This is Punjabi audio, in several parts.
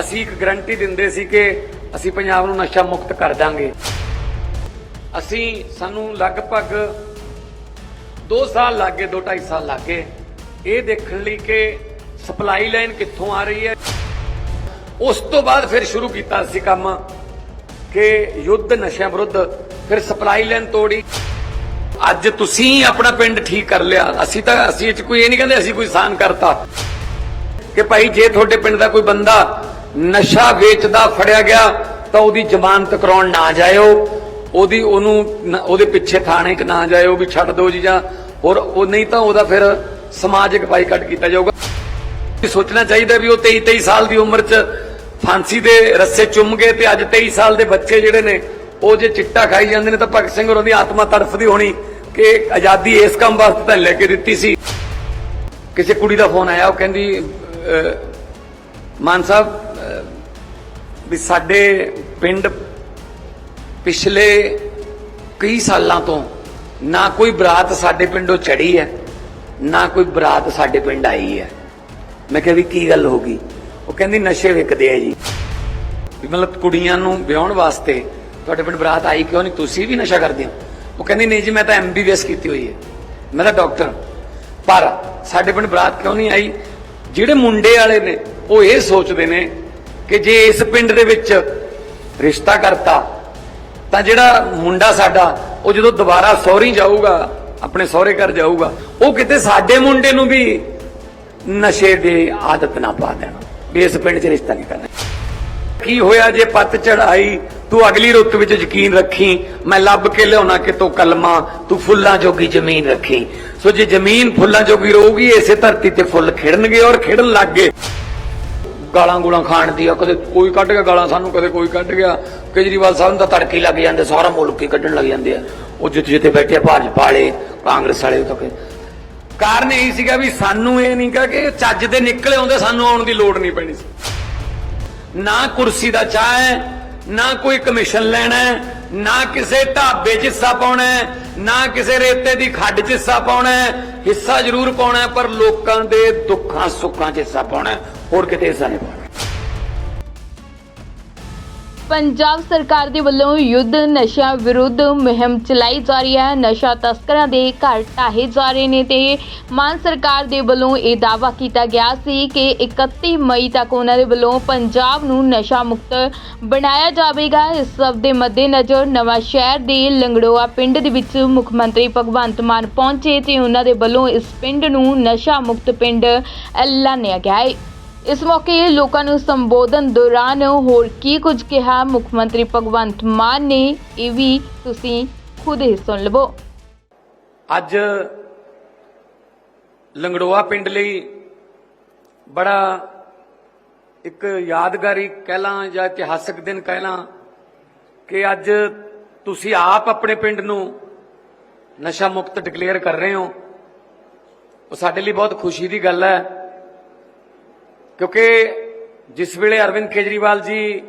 ਅਸੀਂ ਇੱਕ ਗਰੰਟੀ ਦਿੰਦੇ ਸੀ ਕਿ ਅਸੀਂ ਪੰਜਾਬ ਨੂੰ ਨਸ਼ਾ ਮੁਕਤ ਕਰ ਦਾਂਗੇ। ਅਸੀਂ ਸਾਨੂੰ ਲਗਭਗ 2 ਸਾਲ ਲੱਗੇ 2 2.5 ਸਾਲ ਲੱਗੇ। ਇਹ ਦੇਖਣ ਲਈ ਕਿ ਸਪਲਾਈ ਲਾਈਨ ਕਿੱਥੋਂ ਆ ਰਹੀ ਹੈ। ਉਸ ਤੋਂ ਬਾਅਦ ਫਿਰ ਸ਼ੁਰੂ ਕੀਤਾ ਸੀ ਕੰਮ ਕਿ ਯੁੱਧ ਨਸ਼ਿਆਂ ਵਿਰੁੱਧ ਫਿਰ ਸਪਲਾਈ ਲਾਈਨ ਤੋੜੀ। ਅੱਜ ਤੁਸੀਂ ਆਪਣਾ ਪਿੰਡ ਠੀਕ ਕਰ ਲਿਆ। ਅਸੀਂ ਤਾਂ, ਅਸੀਂ ਇਹ 'ਚ ਕੋਈ ਇਹ ਨਹੀਂ ਕਹਿੰਦੇ ਅਸੀਂ ਕੋਈ ਸਾਨ ਕਰਤਾ। ਕਿ ਭਾਈ ਜੇ ਤੁਹਾਡੇ ਪਿੰਡ ਦਾ ਕੋਈ ਬੰਦਾ ਨਸ਼ਾ ਵੇਚਦਾ ਫੜਿਆ ਗਿਆ ਤਾਂ ਉਹਦੀ ਜ਼ਮਾਨਤ ਕਰਾਉਣ ਨਾ ਜਾਇਓ। ਉਹਦੀ ਉਹਨੂੰ ਨ- ਉਹਦੇ ਪਿੱਛੇ ਥਾਣੇ 'ਚ ਨਾ ਜਾਇਓ ਵੀ ਛੱਡ ਦਿਓ ਜੀ ਜਾਂ ਹੋਰ ਉਹ ਨਹੀਂ ਤਾਂ ਉਹਦਾ ਫਿਰ ਸਮਾਜਿਕ ਬਾਈਕਾਟ ਕੀਤਾ ਜਾਊਗਾ। ਸੋਚਣਾ ਚਾਹੀਦਾ ਵੀ ਉਹ 23 23 ਸਾਲ ਦੀ ਉਮਰ 'ਚ ਫਾਂਸੀ ਦੇ ਰੱਸੇ ਚੁੰਮ ਗਏ ਤੇ ਅੱਜ 23 ਸਾਲ ਦੇ ਬੱਚੇ ਜਿਹੜੇ ਨੇ ਉਹ ਜੇ ਚਿੱਟਾ ਖਾਈ ਜਾਂਦੇ ਨੇ ਤਾਂ ਭਗਤ ਸਿੰਘ ਹੋਰਾਂ ਦੀ ਆਤਮਾ ਤੜਫਦੀ ਹੋਣੀ ਕਿ ਆਜ਼ਾਦੀ ਇਸ ਕੰਮ ਵਾਸਤੇ ਤਾਂ ਲੈ ਕੇ ਦਿੱਤੀ ਸੀ। ਕਿਸੇ ਕੁੜੀ ਦਾ ਫੋਨ ਆਇਆ ਉਹ ਕਹਿੰਦੀ ਅਹ, ਮਾਨ ਸਾਹਿਬ ਵੀ ਸਾਡੇ ਪਿੰਡ ਪਿਛਲੇ ਕਈ ਸਾਲਾਂ ਤੋਂ ਨਾ ਕੋਈ ਬਰਾਤ ਸਾਡੇ ਪਿੰਡੋਂ ਚੜੀ ਹੈ, ਨਾ ਕੋਈ ਬਰਾਤ ਸਾਡੇ ਪਿੰਡ ਆਈ ਹੈ। ਮੈਂ ਕਿਹਾ ਵੀ ਕੀ ਗੱਲ ਹੋ ਗਈ? ਉਹ ਕਹਿੰਦੀ, ਨਸ਼ੇ ਵਿਕਦੇ ਆ ਜੀ। ਵੀ ਮਤਲਬ ਕੁੜੀਆਂ ਨੂੰ ਵਿਆਹਣ ਵਾਸਤੇ ਤੁਹਾਡੇ ਪਿੰਡ ਬਰਾਤ ਆਈ ਕਿਉਂ ਨਹੀਂ? ਤੁਸੀਂ ਵੀ ਨਸ਼ਾ ਕਰਦੇ ਹੋ। ਉਹ ਕਹਿੰਦੀ, ਨਹੀਂ ਜੀ, ਮੈਂ ਤਾਂ ਐਮਬੀਬੀਐਸ ਕੀਤੀ ਹੋਈ ਹੈ। ਮੈਂ ਤਾਂ ਡਾਕਟਰ। ਪਰ ਸਾਡੇ ਪਿੰਡ ਬਰਾਤ ਕਿਉਂ ਨਹੀਂ ਆਈ? ਜਿਹੜੇ ਮੁੰਡੇ ਵਾਲੇ ਨੇ, ਉਹ ਇਹ ਸੋਚਦੇ ਨੇ ਕਿ ਜੇ ਇਸ ਪਿੰਡ ਦੇ ਵਿੱਚ ਰਿਸ਼ਤਾ ਕਰਤਾ, ਤਾਂ ਜਿਹੜਾ ਮੁੰਡਾ ਸਾਡਾ, ਉਹ ਜਦੋਂ ਦੁਬਾਰਾ ਸਹੁਰੀ ਜਾਊਗਾ, ਆਪਣੇ ਸਹੁਰੇ ਘਰ ਜਾਊਗਾ, ਉਹ ਕਿਤੇ ਸਾਡੇ ਮੁੰਡੇ ਨੂੰ ਵੀ ਨਸ਼ੇ ਦੀ ਆਦਤ ਨਾ ਪਾ ਦੇਣਾ। ਵੀ ਇਸ ਪਿੰਡ 'ਚ ਰਿਸ਼ਤਾ ਨਹੀਂ ਕਰਨਾ। ਕੀ ਹੋਇਆ ਜੇ ਪੱਤ ਚੜਾਈ ਤੂੰ ਅਗਲੀ ਰੁੱਤ ਵਿੱਚ ਯਕੀਨ ਰੱਖੀ, ਮੈਂ ਲੱਭ ਕੇ ਲਿਆਉਣਾ ਕਿਤੋਂ ਕਲਮਾ, ਤੂੰ ਫੁੱਲਾਂ ਜੋਗੀ ਜ਼ਮੀਨ ਰੱਖੀ। ਸੋ ਜੇ ਜ਼ਮੀਨ ਫੁੱਲਾਂ ਜੋਗੀ ਰਹੂਗੀ, ਇਸੇ ਧਰਤੀ ਤੇ ਫੁੱਲ ਖਿੜਨਗੇ ਔਰ ਖਿੜਨ ਲੱਗ ਗਏ। ਗਾਲਾਂ ਗੂਲਾਂ ਖਾਣ ਦੀ ਆ, ਕਦੇ ਕੋਈ ਕੱਢ ਗਿਆ ਗਾਲਾਂ ਸਾਨੂੰ, ਕਦੇ ਕੋਈ ਕੱਢ ਗਿਆ। ਕੇਜਰੀਵਾਲ ਸਾਹਿਬ ਨੂੰ ਤਾਂ ਤੜਕੇ ਲੱਗ ਜਾਂਦੇ, ਸਾਰਾ ਮੁਲਕ ਹੀ ਕੱਢਣ ਲੱਗ ਜਾਂਦੇ ਆ। ਉਹ ਜਿੱਥੇ ਜਿੱਥੇ ਬੈਠੇ ਭਾਜਪਾ ਵਾਲੇ, ਕਾਂਗਰਸ ਵਾਲੇ ਉਹ ਕਾਰਨ ਇਹ ਸੀਗਾ ਵੀ ਸਾਨੂੰ ਇਹ ਨਹੀਂ ਕਹਾ ਕਿ ਚੱਜ ਦੇ ਨਿਕਲੇ ਆਉਂਦੇ, ਸਾਨੂੰ ਆਉਣ ਦੀ ਲੋੜ ਨਹੀਂ ਪੈਣੀ ਸੀ। ਨਾ ਕੁਰਸੀ ਦਾ ਚਾਹ ਹੈ ਨਾ ਕੋਈ ਕਮਿਸ਼ਨ ਲੈਣਾ ਨਾ ਕਿਸੇ ਢਾਬੇ 'ਚ ਹਿੱਸਾ ਪਾਉਣਾ ਨਾ ਕਿਸੇ ਰੇਤੇ ਦੀ ਖੱਡ 'ਚ ਹਿੱਸਾ ਪਾਉਣਾ ਹਿੱਸਾ ਜ਼ਰੂਰ ਪਾਉਣਾ ਪਰ ਲੋਕਾਂ ਦੇ ਦੁੱਖਾਂ ਸੁੱਖਾਂ 'ਚ ਹਿੱਸਾ ਪਾਉਣਾ ਹੋਰ ਕਿਤੇ ਹਿੱਸਾ ਨਹੀਂ ਪਾਉਣਾ। ਪੰਜਾਬ ਸਰਕਾਰ ਦੇ ਵੱਲੋਂ ਯੁੱਧ ਨਸ਼ਾ ਵਿਰੁੱਧ ਮੁਹਿੰਮ ਚਲਾਈ ਜਾ ਰਹੀ ਹੈ। ਨਸ਼ਾ ਤਸਕਰਾਂ ਦੇ ਘਰ ਢਾਹੇ ਜਾ ਰਹੇ ਨੇ ਤੇ ਮਾਨ ਸਰਕਾਰ ਦੇ ਵੱਲੋਂ ਇਹ ਦਾਅਵਾ ਕੀਤਾ ਗਿਆ ਸੀ ਕਿ 31 ਮਈ ਤੱਕ ਉਹਨਾਂ ਦੇ ਵੱਲੋਂ ਪੰਜਾਬ ਨੂੰ ਨਸ਼ਾ ਮੁਕਤ ਬਣਾਇਆ ਜਾਵੇਗਾ। ਇਸ ਸਭ ਦੇ ਮੱਦੇਨਜ਼ਰ ਨਵਾਂ ਸ਼ਹਿਰ ਦੇ ਲੰਗੜੋਆ ਪਿੰਡ ਦੇ ਵਿੱਚ ਮੁੱਖ ਮੰਤਰੀ ਭਗਵੰਤ ਮਾਨ ਪਹੁੰਚੇ ਤੇ ਉਹਨਾਂ ਦੇ ਵੱਲੋਂ ਇਸ ਪਿੰਡ ਨੂੰ ਨਸ਼ਾ ਮੁਕਤ ਪਿੰਡ ਐਲਾਨਿਆ ਗਿਆ ਹੈ ਇਸ ਮੌਕੇ ਲੋਕਾਂ ਨੂੰ ਸੰਬੋਧਨ ਦੌਰਾਨ ਹੋਰ ਕੀ ਕੁਝ ਕਿਹਾ ਮੁੱਖ ਮੰਤਰੀ ਭਗਵੰਤ ਮਾਨ ਨੇ, ਇਹ ਵੀ ਤੁਸੀਂ ਖੁਦ ਹੀ ਸੁਣ ਲਵੋ। ਅੱਜ ਲੰਗੜੋਆ ਪਿੰਡ ਲਈ ਬੜਾ ਇੱਕ ਯਾਦਗਾਰੀ ਕਹਿਲਾਂ ਜਾਂ ਇਤਿਹਾਸਕ ਦਿਨ ਕਹਿ ਕਹਿਲਾਂ ਕਿ ਅੱਜ ਤੁਸੀਂ ਆਪ ਆਪਣੇ ਪਿੰਡ ਨੂੰ ਨਸ਼ਾ ਮੁਕਤ ਡਿਕਲੇਅਰ ਕਰ ਰਹੇ ਹੋ। ਉਹ ਸਾਡੇ ਲਈ ਬਹੁਤ ਖੁਸ਼ੀ ਦੀ ਗੱਲ ਹੈ। ਕਿਉਂਕਿ ਜਿਸ ਵੇਲੇ ਅਰਵਿੰਦ ਕੇਜਰੀਵਾਲ ਜੀ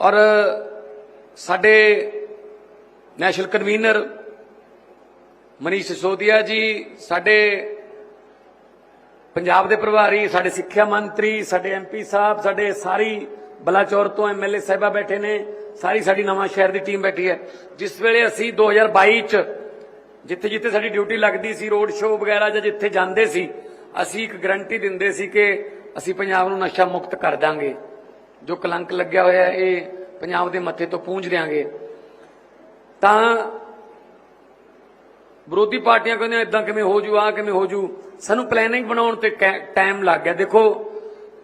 ਔਰ ਸਾਡੇ ਨੈਸ਼ਨਲ ਕਨਵੀਨਰ ਮਨੀਸ਼ ਸਿਸੋਦੀਆ ਜੀ, ਸਾਡੇ ਪੰਜਾਬ ਦੇ ਪ੍ਰਭਾਰੀ, ਸਾਡੇ ਸਿੱਖਿਆ ਮੰਤਰੀ, ਸਾਡੇ ਐਮਪੀ ਸਾਹਿਬ, ਸਾਡੇ ਸਾਰੀ ਬਲਾਚੌਰ ਤੋਂ ਐਮਐਲਏ ਸਾਹਿਬਾ ਬੈਠੇ ਨੇ, ਸਾਰੀ ਸਾਡੀ ਨਵਾਂ ਸ਼ਹਿਰ ਦੀ ਟੀਮ ਬੈਠੀ ਹੈ। ਜਿਸ ਵੇਲੇ ਅਸੀਂ 2022 ਚ ਜਿੱਥੇ ਜਿੱਥੇ ਸਾਡੀ ਡਿਊਟੀ ਲੱਗਦੀ ਸੀ, ਰੋਡ ਸ਼ੋਅ ਵਗੈਰਾ ਜਾਂ ਜਿੱਥੇ ਜਾਂਦੇ ਸੀ ਅਸੀਂ ਇੱਕ ਗਰੰਟੀ ਦਿੰਦੇ ਸੀ ਕਿ ਅਸੀਂ ਪੰਜਾਬ ਨੂੰ ਨਸ਼ਾ ਮੁਕਤ ਕਰ ਦਾਂਗੇ। ਜੋ ਕਲੰਕ ਲੱਗਿਆ ਹੋਇਆ ਇਹ ਪੰਜਾਬ ਦੇ ਮੱਥੇ ਤੋਂ ਪੂੰਝ ਦਿਆਂਗੇ। ਤਾਂ ਵਿਰੋਧੀ ਪਾਰਟੀਆਂ ਕਹਿੰਦੀਆਂ ਇਦਾਂ ਕਿਵੇਂ ਹੋ ਜੂ ਆ ਕਿਵੇਂ ਹੋ ਜੂ ਸਾਨੂੰ ਪਲੈਨਿੰਗ ਬਣਾਉਣ ਤੇ ਟਾਈਮ ਲੱਗ ਗਿਆ। ਦੇਖੋ,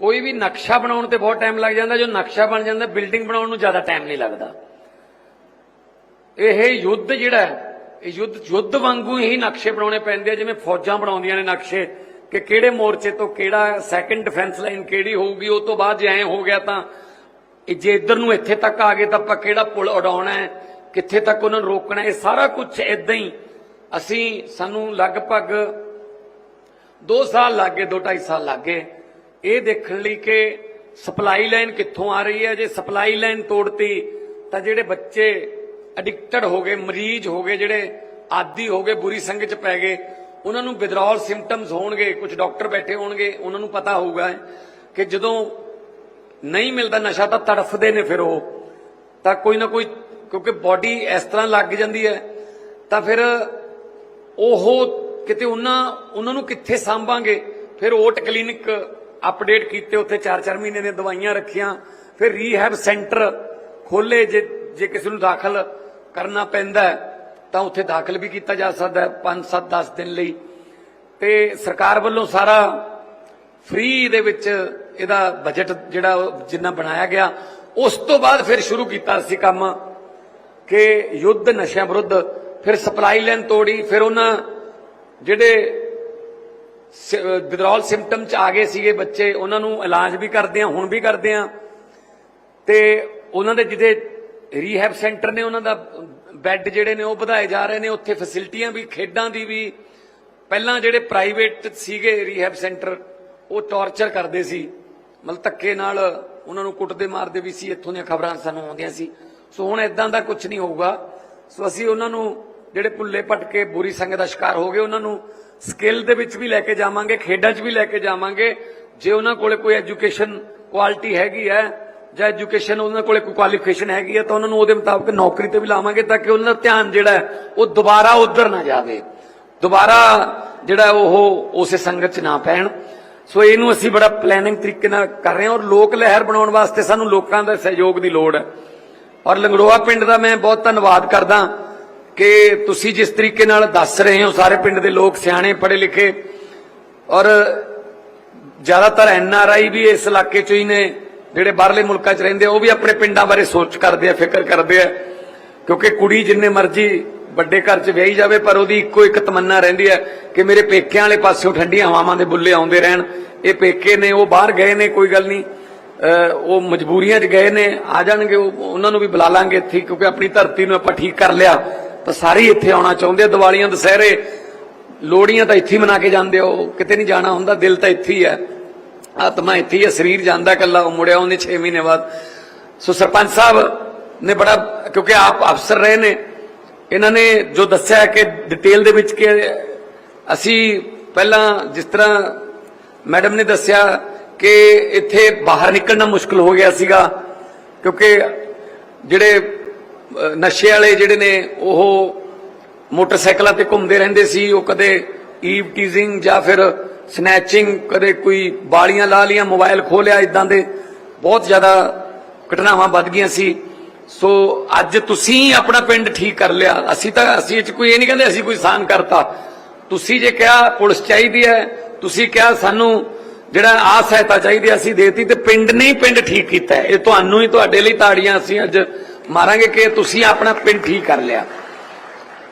ਕੋਈ ਵੀ ਨਕਸ਼ਾ ਬਣਾਉਣ ਤੇ ਬਹੁਤ ਟਾਈਮ ਲੱਗ ਜਾਂਦਾ। ਜੋ ਨਕਸ਼ਾ ਬਣ ਜਾਂਦਾ ਬਿਲਡਿੰਗ ਬਣਾਉਣ ਨੂੰ ਜ਼ਿਆਦਾ ਟਾਈਮ ਨਹੀਂ ਲੱਗਦਾ। ਇਹ ਯੁੱਧ ਜਿਹੜਾ ਇਹ ਯੁੱਧ ਯੁੱਧ ਵਾਂਗੂ ਹੀ ਨਕਸ਼ੇ ਬਣਾਉਣੇ ਪੈਂਦੇ ਆ, ਜਿਵੇਂ ਫੌਜਾਂ ਬਣਾਉਂਦੀਆਂ ਨੇ ਨਕਸ਼ੇ। ਕਿ ਕਿਹੜੇ ਮੋਰਚੇ ਤੋਂ ਕਿਹੜਾ ਸੈਕੰਡ ਡਿਫੈਂਸ ਲਾਈਨ ਕਿਹੜੀ ਹੋਊਗੀ, ਉਹ ਤੋਂ ਬਾਅਦ ਜੇ ਐ ਹੋ ਗਿਆ ਤਾਂ ਜੇ ਇੱਧਰ ਨੂੰ ਇੱਥੇ ਤੱਕ ਆ ਗਏ ਤਾਂ ਆਪਾਂ ਕਿਹੜਾ ਪੁਲ ਉਡਾਉਣਾ ਹੈ, ਕਿੱਥੇ ਤੱਕ ਉਹਨਾਂ ਨੂੰ ਰੋਕਣਾ ਹੈ, ਇਹ ਸਾਰਾ ਕੁਝ ਇਦਾਂ ਹੀ ਅਸੀਂ ਸਾਨੂੰ ਲਗਭਗ 2 ਸਾਲ ਲੱਗੇ 2 2.5 ਸਾਲ ਲੱਗੇ ਇਹ ਦੇਖਣ ਲਈ ਕਿ ਸਪਲਾਈ ਲਾਈਨ ਕਿੱਥੋਂ ਆ ਰਹੀ ਹੈ, ਜੇ ਸਪਲਾਈ ਲਾਈਨ ਤੋੜਤੀ ਤਾਂ ਜਿਹੜੇ ਬੱਚੇ ਐਡਿਕਟਡ ਹੋ ਗਏ, ਮਰੀਜ਼ ਹੋ ਗਏ, ਜਿਹੜੇ ਆਦੀ ਹੋ ਗਏ, ਬੁਰੀ ਸੰਗਤ ਚ ਪੈ ਗਏ ਉਹਨਾਂ ਨੂੰ ਵਿਦਰੋਲ ਸਿੰਪਟਮਸ ਹੋਣਗੇ ਕੁਝ ਡਾਕਟਰ ਬੈਠੇ ਹੋਣਗੇ, ਉਹਨਾਂ ਨੂੰ ਪਤਾ ਹੋਊਗਾ ਕਿ ਜਦੋਂ ਨਹੀਂ ਮਿਲਦਾ ਨਸ਼ਾ ਤਾਂ ਤੜਫਦੇ ਨੇ ਫਿਰ ਉਹ। ਤਾਂ ਕੋਈ ਨਾ ਕੋਈ, ਕਿਉਂਕਿ ਬਾਡੀ ਇਸ ਤਰ੍ਹਾਂ ਲੱਗ ਜਾਂਦੀ ਹੈ, ਤਾਂ ਫਿਰ ਉਹ ਕਿਤੇ ਉਹਨਾਂ ਉਹਨਾਂ ਨੂੰ ਕਿੱਥੇ ਸਾਂਭਾਂਗੇ? ਫਿਰ ਓਟ ਕਲੀਨਿਕ ਅਪਡੇਟ ਕੀਤੇ, ਉੱਥੇ 4-4 ਮਹੀਨੇ ਦੀਆਂ ਦਵਾਈਆਂ ਰੱਖੀਆਂ, ਫਿਰ ਰੀਹੈਬ ਸੈਂਟਰ ਖੋਲੇ ਜੇ ਜੇ ਕਿਸੇ ਨੂੰ ਦਾਖਲ ਕਰਨਾ ਪੈਂਦਾ ਤਾਂ ਉੱਥੇ ਦਾਖਲ ਵੀ ਕੀਤਾ ਜਾ ਸਕਦਾ ਹੈ 5-7 10 ਦਿਨ ਲਈ। ਤੇ ਸਰਕਾਰ ਵੱਲੋਂ ਸਾਰਾ ਫ੍ਰੀ ਦੇ ਵਿੱਚ ਇਹਦਾ ਬਜਟ ਜਿਹੜਾ ਜਿੰਨਾ ਬਣਾਇਆ ਗਿਆ, ਉਸ ਤੋਂ ਬਾਅਦ ਫਿਰ ਸ਼ੁਰੂ ਕੀਤਾ ਸੀ ਕੰਮ ਕਿ ਯੁੱਧ ਨਸ਼ਿਆਂ ਵਿਰੁੱਧ, ਫਿਰ ਸਪਲਾਈ ਲਾਈਨ ਤੋੜੀ, ਫਿਰ ਉਹਨਾਂ ਜਿਹੜੇ ਵਿਦਰੋਲ ਸਿੰਪਟਮ ਚ ਆ ਗਏ ਸੀਗੇ ਬੱਚੇ, ਉਹਨਾਂ ਨੂੰ ਇਲਾਜ ਵੀ ਕਰਦੇ ਆ ਹੁਣ ਵੀ ਕਰਦੇ ਆ ਤੇ ਉਹਨਾਂ ਦੇ ਜਿਹਦੇ ਰੀਹੈਬ ਸੈਂਟਰ ਨੇ ਉਹਨਾਂ ਦਾ ਬੈੱਡ ਜਿਹੜੇ ਨੇ ਉਹ ਵਧਾਏ ਜਾ ਰਹੇ ਨੇ, ਉੱਥੇ ਫੈਸਿਲਿਟੀਆਂ ਵੀ, ਖੇਡਾਂ ਦੀ ਵੀ। ਪਹਿਲਾਂ ਜਿਹੜੇ ਪ੍ਰਾਈਵੇਟ ਸੀਗੇ ਰੀਹੈਬ ਸੈਂਟਰ ਉਹ ਟੌਰਚਰ ਕਰਦੇ ਸੀ। ਮਤਲਬ ਧੱਕੇ ਨਾਲ ਉਹਨਾਂ ਨੂੰ ਕੁੱਟਦੇ ਮਾਰਦੇ ਵੀ ਸੀ, ਇੱਥੋਂ ਦੀਆਂ ਖਬਰਾਂ ਸਾਨੂੰ ਆਉਂਦੀਆਂ ਸੀ। ਸੋ ਹੁਣ ਇਦਾਂ ਦਾ ਕੁਝ ਨਹੀਂ ਹੋਊਗਾ। ਸੋ ਅਸੀਂ ਉਹਨਾਂ ਨੂੰ ਜਿਹੜੇ ਭੁੱਲੇ ਭਟਕੇ ਬੁਰੀ ਸੰਗਤ ਦਾ ਸ਼ਿਕਾਰ ਹੋ ਗਏ, ਉਹਨਾਂ ਨੂੰ ਸਕਿੱਲ ਦੇ ਵਿੱਚ ਵੀ ਲੈ ਕੇ ਜਾਵਾਂਗੇ, ਖੇਡਾਂ 'ਚ ਵੀ ਲੈ ਕੇ ਜਾਵਾਂਗੇ। ਜੇ ਉਹਨਾਂ ਕੋਲੇ ਕੋਈ ਐਜੂਕੇਸ਼ਨ ਕੁਆਲਿਟੀ ਹੈਗੀ ਹੈ ਜਾਂ ਐਜੂਕੇਸ਼ਨ ਉਹਨਾਂ ਕੋਲੇ ਕੋਈ ਕੁਆਲੀਫਿਕੇਸ਼ਨ ਹੈਗੀ ਹੈ ਤਾਂ ਉਹਨਾਂ ਨੂੰ ਉਹਦੇ ਮੁਤਾਬਕ ਨੌਕਰੀ ਤੇ ਵੀ ਲਾਵਾਂਗੇ ਤਾਂ ਕਿ ਉਹਨਾਂ ਦਾ ਧਿਆਨ ਜਿਹੜਾ ਉਹ ਦੁਬਾਰਾ ਉਧਰ ਨਾ ਜਾਵੇ। ਦੁਬਾਰਾ ਜਿਹੜਾ ਉਹ ਉਸੇ ਸੰਗਤ 'ਚ ਨਾ ਪੈਣ। ਸੋ ਇਹਨੂੰ ਅਸੀਂ ਬੜਾ ਪਲੈਨਿੰਗ ਤਰੀਕੇ ਨਾਲ ਕਰ ਰਹੇ ਹਾਂ ਔਰ ਲੋਕ ਲਹਿਰ ਬਣਾਉਣ ਵਾਸਤੇ ਸਾਨੂੰ ਲੋਕਾਂ ਦਾ ਸਹਿਯੋਗ ਦੀ ਲੋੜ ਹੈ। ਔਰ ਲੰਗੜੋਆ ਪਿੰਡ ਦਾ ਮੈਂ ਬਹੁਤ ਧੰਨਵਾਦ ਕਰਦਾ ਕਿ ਤੁਸੀਂ ਜਿਸ ਤਰੀਕੇ ਨਾਲ ਦੱਸ ਰਹੇ ਹੋ, ਸਾਰੇ ਪਿੰਡ ਦੇ ਲੋਕ ਸਿਆਣੇ, ਪੜ੍ਹੇ ਲਿਖੇ ਔਰ ਜ਼ਿਆਦਾਤਰ ਐਨ ਆਰ ਆਈ ਵੀ ਇਸ ਇਲਾਕੇ ਚੋਂ ਹੀ ਨੇ। ਜਿਹੜੇ ਬਾਹਰਲੇ ਮੁਲਕਾਂ 'ਚ ਰਹਿੰਦੇ ਆ, ਉਹ ਵੀ ਆਪਣੇ ਪਿੰਡਾਂ ਬਾਰੇ ਸੋਚ ਕਰਦੇ ਆ ਫਿਕਰ ਕਰਦੇ ਆ। ਕਿਉਂਕਿ ਕੁੜੀ ਜਿੰਨੇ ਮਰਜ਼ੀ ਵੱਡੇ ਘਰ 'ਚ ਵਿਆਹੀ ਜਾਵੇ ਪਰ ਉਹਦੀ ਇੱਕੋ ਇੱਕ ਤਮੰਨਾ ਰਹਿੰਦੀ ਹੈ ਕਿ ਮੇਰੇ ਪੇਕਿਆਂ ਵਾਲੇ ਪਾਸਿਓਂ ਠੰਡੀਆਂ ਹਵਾਵਾਂ ਦੇ ਬੁੱਲੇ ਆਉਂਦੇ ਰਹਿਣ। ਇਹ ਪੇਕੇ ਨੇ ਉਹ ਬਾਹਰ ਗਏ ਨੇ ਕੋਈ ਗੱਲ ਨਹੀਂ। ਉਹ ਮਜਬੂਰੀਆਂ 'ਚ ਗਏ ਨੇ ਆ ਜਾਣਗੇ ਉਹਨਾਂ ਨੂੰ ਵੀ ਬੁਲਾ ਲਾਂਗੇ ਇੱਥੇ ਕਿਉਂਕਿ ਆਪਣੀ ਧਰਤੀ ਨੂੰ ਆਪਾਂ ਠੀਕ ਕਰ ਲਿਆ। ਤਾਂ ਸਾਰੇ ਹੀ ਇੱਥੇ ਆਉਣਾ ਚਾਹੁੰਦੇ ਆ ਦੀਵਾਲੀਆਂ ਦੁਸਹਿਰੇ। ਲੋੜੀਆਂ ਤਾਂ ਇੱਥੇ ਮਨਾ ਕੇ ਜਾਂਦੇ ਆ ਕਿਤੇ ਨਹੀਂ ਜਾਣਾ ਹੁੰਦਾ ਦਿਲ ਤਾਂ ਇੱਥੇ ਹੀ ਹੈ ਆਤਮਾ ਇੱਥੇ ਹੀ ਸਰੀਰ ਜਾਂਦਾ ਕੱਲਾ ਉਹ ਮੁੜਿਆ ਉਹਨੇ 6 ਮਹੀਨੇ ਬਾਅਦ। ਸੋ ਸਰਪੰਚ ਸਾਹਿਬ ਨੇ ਬੜਾ, ਕਿਉਂਕਿ ਆਪ ਅਫਸਰ ਰਹੇ ਨੇ, ਇਹਨਾਂ ਨੇ ਜੋ ਦੱਸਿਆ ਕਿ ਡਿਟੇਲ ਦੇ ਵਿੱਚ ਕਿ ਅਸੀਂ ਪਹਿਲਾਂ ਜਿਸ ਤਰ੍ਹਾਂ ਮੈਡਮ ਨੇ ਦੱਸਿਆ ਕਿ ਇੱਥੇ ਬਾਹਰ ਨਿਕਲਣਾ ਮੁਸ਼ਕਲ ਹੋ ਗਿਆ ਸੀਗਾ, ਕਿਉਂਕਿ ਜਿਹੜੇ ਨਸ਼ੇ ਵਾਲੇ ਜਿਹੜੇ ਨੇ, ਉਹ ਮੋਟਰਸਾਈਕਲਾਂ ਤੇ ਘੁੰਮਦੇ ਰਹਿੰਦੇ ਸੀ, ਉਹ ਕਦੇ ਈਵ ਟੀਜ਼ਿੰਗ ਜਾਂ ਫਿਰ ਸਨੈਚਿੰਗ ਕਦੇ ਕੋਈ ਬਾਲੀਆਂ ਲਾ ਲੀਆਂ ਮੋਬਾਈਲ ਖੋਲਿਆ ਇਦਾਂ ਦੇ। ਬਹੁਤ ਜ਼ਿਆਦਾ ਘਟਨਾਵਾਂ ਵੱਧ ਗਈਆਂ ਸੀ। ਸੋ ਅੱਜ ਤੁਸੀਂ ਆਪਣਾ ਪਿੰਡ ਠੀਕ ਕਰ ਲਿਆ। ਅਸੀਂ ਤਾਂ, ਅਸੀਂ ਇਹ ਕੋਈ ਇਹ ਨਹੀਂ ਕਹਿੰਦੇ ਅਸੀਂ ਕੋਈ ਸਾਨ ਕਰਤਾ। ਤੁਸੀਂ ਜੇ ਕਿਹਾ ਪੁਲਿਸ ਚਾਹੀਦੀ ਹੈ, ਤੁਸੀਂ ਕਿਹਾ ਸਾਨੂੰ ਜਿਹੜਾ ਆ ਸਹਾਇਤਾ ਚਾਹੀਦੀ ਅਸੀਂ ਦੇਤੀ ਤੇ ਪਿੰਡ ਨੇ ਹੀ ਪਿੰਡ ਠੀਕ ਕੀਤਾ ਇਹ ਤੁਹਾਨੂੰ ਹੀ ਤੁਹਾਡੇ ਲਈ ਤਾੜੀਆਂ ਅਸੀਂ ਅੱਜ ਮਾਰਾਂਗੇ ਕਿ ਤੁਸੀਂ ਆਪਣਾ ਪਿੰਡ ਠੀਕ ਕਰ ਲਿਆ।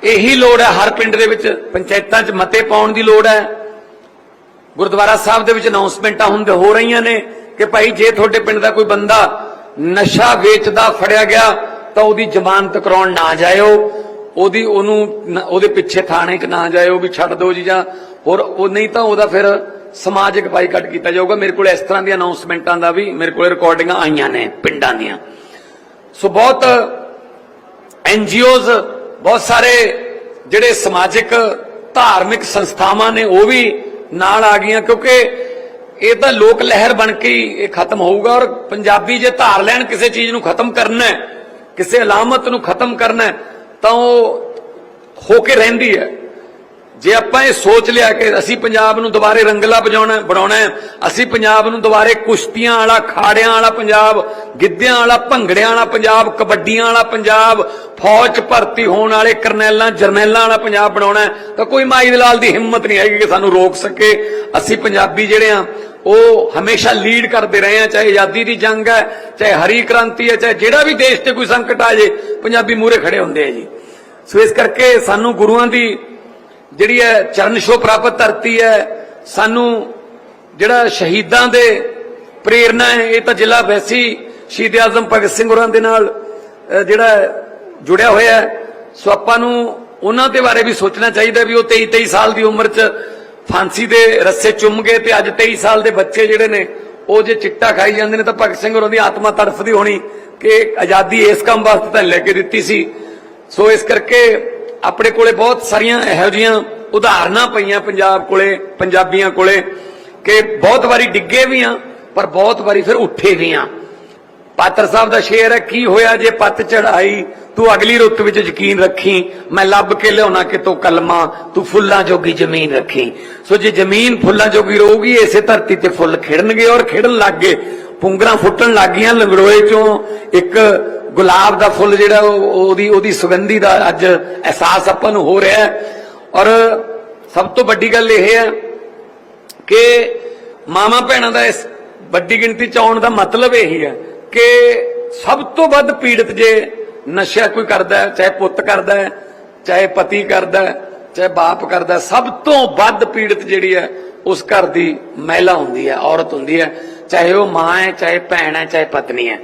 ਇਹੀ ਲੋੜ ਹੈ ਹਰ ਪਿੰਡ ਦੇ ਵਿੱਚ, ਪੰਚਾਇਤਾਂ 'ਚ ਮਤੇ ਪਾਉਣ ਦੀ ਲੋੜ ਹੈ। ਗੁਰਦੁਆਰਾ ਸਾਹਿਬ ਦੇ ਵਿੱਚ ਅਨਾਉਂਸਮੈਂਟਾਂ ਹੁੰਦੇ ਹੋ ਰਹੀਆਂ ਨੇ ਕਿ ਭਾਈ ਜੇ ਤੁਹਾਡੇ ਪਿੰਡ ਦਾ ਕੋਈ ਬੰਦਾ ਨਸ਼ਾ ਵੇਚਦਾ, ਫੜਿਆ ਗਿਆ, ਤਾਂ ਉਹਦੀ ਜ਼ਮਾਨਤ ਕਰਾਉਣ ਨਾ ਜਾਇਓ। ਉਹਦੀ ਉਹਨੂੰ ਉਹਦੇ ਪਿੱਛੇ ਥਾਣੇ 'ਚ ਨਾ ਜਾਇਓ ਵੀ ਛੱਡ ਦਿਓ ਜੀ ਜਾਂ ਹੋਰ ਉਹ ਨਹੀਂ ਤਾਂ ਉਹਦਾ ਫਿਰ ਸਮਾਜਿਕ ਬਾਈਕਾਟ ਕੀਤਾ ਜਾਊਗਾ। ਮੇਰੇ ਕੋਲ ਇਸ ਤਰ੍ਹਾਂ ਦੀਆਂ ਅਨਾਉਂਸਮੈਂਟਾਂ ਦਾ ਵੀ ਮੇਰੇ ਕੋਲ ਰਿਕਾਰਡਿੰਗਾਂ ਆਈਆਂ ਨੇ ਪਿੰਡਾਂ ਦੀਆਂ। ਸੋ ਬਹੁਤ ਐਨਜੀਓਜ਼ ਬਹੁਤ ਸਾਰੇ ਜਿਹੜੇ ਸਮਾਜਿਕ ਧਾਰਮਿਕ ਸੰਸਥਾਵਾਂ ਨੇ ਉਹ ਵੀ ਨਾਲ ਆ ਗਈਆਂ ਕਿਉਂਕਿ ਇਹ ਤਾਂ ਲੋਕ ਲਹਿਰ ਬਣ ਕੇ ਹੀ ਇਹ ਖਤਮ ਹੋਊਗਾ ਔਰ ਪੰਜਾਬੀ ਜੇ ਧਾਰ ਲੈਣ ਕਿਸੇ ਚੀਜ਼ ਨੂੰ ਖਤਮ ਕਰਨਾ ਹੈ ਕਿਸੇ ਅਲਾਮਤ ਨੂੰ ਖਤਮ ਕਰਨਾ ਹੈ, ਤਾਂ ਉਹ ਹੋ ਕੇ ਰਹਿੰਦੀ ਹੈ। ਜੇ ਆਪਾਂ ਇਹ ਸੋਚ ਲਿਆ ਕਿ ਅਸੀਂ ਪੰਜਾਬ ਨੂੰ ਦੁਬਾਰੇ ਰੰਗਲਾ ਵਜਾਉਣਾ, ਬਣਾਉਣਾ ਹੈ, ਅਸੀਂ ਪੰਜਾਬ ਨੂੰ ਦੁਬਾਰੇ ਕੁਸ਼ਤੀਆਂ ਵਾਲਾ, ਖਾੜਿਆਂ ਵਾਲਾ ਪੰਜਾਬ, ਗਿੱਧਿਆਂ ਵਾਲਾ, ਭੰਗੜਿਆਂ ਵਾਲਾ ਪੰਜਾਬ, ਕਬੱਡੀਆਂ ਵਾਲਾ ਪੰਜਾਬ, ਫੌਜ 'ਚ ਭਰਤੀ ਹੋਣ ਵਾਲੇ ਕਰਨੈਲਾਂ, ਜਰਨੈਲਾਂ ਵਾਲਾ ਪੰਜਾਬ ਬਣਾਉਣਾ ਤਾਂ ਕੋਈ ਮਾਈ ਦਲਾਲ ਦੀ ਹਿੰਮਤ ਨਹੀਂ ਹੈਗੀ ਕਿ ਸਾਨੂੰ ਰੋਕ ਸਕੇ। ਅਸੀਂ ਪੰਜਾਬੀ ਜਿਹੜੇ ਆ ਉਹ ਹਮੇਸ਼ਾ ਲੀਡ ਕਰਦੇ ਰਹੇ ਆ ਚਾਹੇ ਆਜ਼ਾਦੀ ਦੀ ਜੰਗ ਹੈ, ਚਾਹੇ ਹਰੀ ਕ੍ਰਾਂਤੀ ਹੈ, ਚਾਹੇ ਜਿਹੜਾ ਵੀ ਦੇਸ਼ ਤੇ ਕੋਈ ਸੰਕਟ ਆ ਜੇ, ਪੰਜਾਬੀ ਮੂਹਰੇ ਖੜੇ ਹੁੰਦੇ ਆ ਜੀ। ਸੋ ਇਸ ਕਰਕੇ ਸਾਨੂੰ ਗੁਰੂਆਂ ਦੀ ਜਿਹੜੀ ਹੈ ਚਰਨ ਛੋਹ ਪ੍ਰਾਪਤ ਧਰਤੀ ਹੈ, ਸਾਨੂੰ ਜਿਹੜਾ ਸ਼ਹੀਦਾਂ ਦੇ ਪ੍ਰੇਰਣਾ ਹੈ, ਇਹ ਤਾਂ ਜ਼ਿਲ੍ਹਾ ਵੈਸੀ ਸ਼ਹੀਦ ਆਜ਼ਮ ਭਗਤ ਸਿੰਘ ਹੋਰਾਂ ਦੇ ਨਾਲ ਜਿਹੜਾ ਜੁੜਿਆ ਹੋਇਆ ਹੈ। ਸੋ ਆਪਾਂ ਨੂੰ ਉਹਨਾਂ ਦੇ ਬਾਰੇ ਵੀ ਸੋਚਣਾ ਚਾਹੀਦਾ ਵੀ ਉਹ 23 23 ਸਾਲ ਦੀ ਉਮਰ 'ਚ ਫਾਂਸੀ ਦੇ ਰੱਸੇ ਚੁੰਮ ਗਏ ਤੇ ਅੱਜ 23 ਸਾਲ ਦੇ ਬੱਚੇ ਜਿਹੜੇ ਨੇ, ਉਹ ਜੇ ਚਿੱਟਾ ਖਾਈ ਜਾਂਦੇ ਨੇ ਤਾਂ ਭਗਤ ਸਿੰਘ ਹੋਰਾਂ ਦੀ ਆਤਮਾ ਤੜਫਦੀ ਹੋਣੀ ਕਿ ਆਜ਼ਾਦੀ ਇਸ ਕੰਮ ਵਾਸਤੇ ਤਾਂ ਲੈ ਕੇ ਦਿੱਤੀ ਸੀ। ਸੋ ਇਸ ਕਰਕੇ ਆਪਣੇ ਕੋਲੇ ਬਹੁਤ ਸਾਰੀਆਂ ਇਹੋ ਜੀਆਂ ਉਦਾਹਰਨਾਂ ਪਈਆਂ ਪੰਜਾਬ ਕੋਲੇ, ਪੰਜਾਬੀਆਂ ਕੋਲੇ, ਕਿ ਬਹੁਤ ਵਾਰੀ ਡਿੱਗੇ ਵੀ ਆ, ਪਰ ਬਹੁਤ ਵਾਰੀ ਫਿਰ ਉੱਠੇ ਵੀ ਆ। ਪਾਤਰ ਸਾਹਿਬ ਦਾ ਸ਼ੇਰ ਹੈ, ਕੀ ਹੋਇਆ ਜੇ ਪੱਤ ਚੜਾਈ ਤੂੰ ਅਗਲੀ ਰੁੱਤ ਵਿੱਚ ਯਕੀਨ ਰੱਖੀ? ਮੈਂ ਲੱਭ ਕੇ ਲਿਆਉਣਾ ਕਿਤੋਂ ਕਲਮਾ? ਤੂੰ ਫੁੱਲਾਂ ਜੋਗੀ ਜ਼ਮੀਨ ਰੱਖੀ। ਸੋ ਜੇ ਜ਼ਮੀਨ ਫੁੱਲਾਂ ਜੋਗੀ ਰਹੂਗੀ, ਇਸੇ ਧਰਤੀ ਤੇ ਫੁੱਲ ਖਿੜਨਗੇ ਔਰ ਖਿੜਨ ਲੱਗ ਗਏ। ਪੁੰਗਰਾਂ ਫੁੱਟਣ ਲੱਗ ਗਈਆਂ ਲੰਗੜੋਏ ਚੋਂ। ਇੱਕ ਗੁਲਾਬ ਦਾ ਫੁੱਲ ਜਿਹੜਾ ਉਹਦੀ ਉਹਦੀ ਸੁਗੰਧੀ ਦਾ ਅੱਜ ਅਹਿਸਾਸ ਆਪਾਂ ਨੂੰ ਹੋ ਰਿਹਾ ਹੈ। ਔਰ ਸਭ ਤੋਂ ਵੱਡੀ ਗੱਲ ਇਹ ਹੈ ਕਿ ਮਾਮਾ ਭੈਣਾਂ ਦਾ ਇਸ ਵੱਡੀ ਗਿਣਤੀ ਚ ਆਉਣ ਦਾ ਮਤਲਬ ਇਹੀ ਹੈ ਕਿ ਸਭ ਤੋਂ ਵੱਧ ਪੀੜਤ ਜੇ ਨਸ਼ਾ ਕੋਈ ਕਰਦਾ ਹੈ, ਚਾਹੇ ਪੁੱਤ ਕਰਦਾ ਹੈ, ਚਾਹੇ ਪਤੀ ਕਰਦਾ ਹੈ, ਚਾਹੇ ਬਾਪ ਕਰਦਾ ਸਭ ਤੋਂ ਵੱਧ ਪੀੜਤ ਜਿਹੜੀ ਹੈ ਉਸ ਘਰ ਦੀ ਮਹਿਲਾ ਹੁੰਦੀ ਹੈ, ਔਰਤ ਹੁੰਦੀ ਹੈ। ਚਾਹੇ ਉਹ ਮਾਂ ਹੈ, ਚਾਹੇ ਭੈਣ ਹੈ, ਚਾਹੇ ਪਤਨੀ ਹੈ।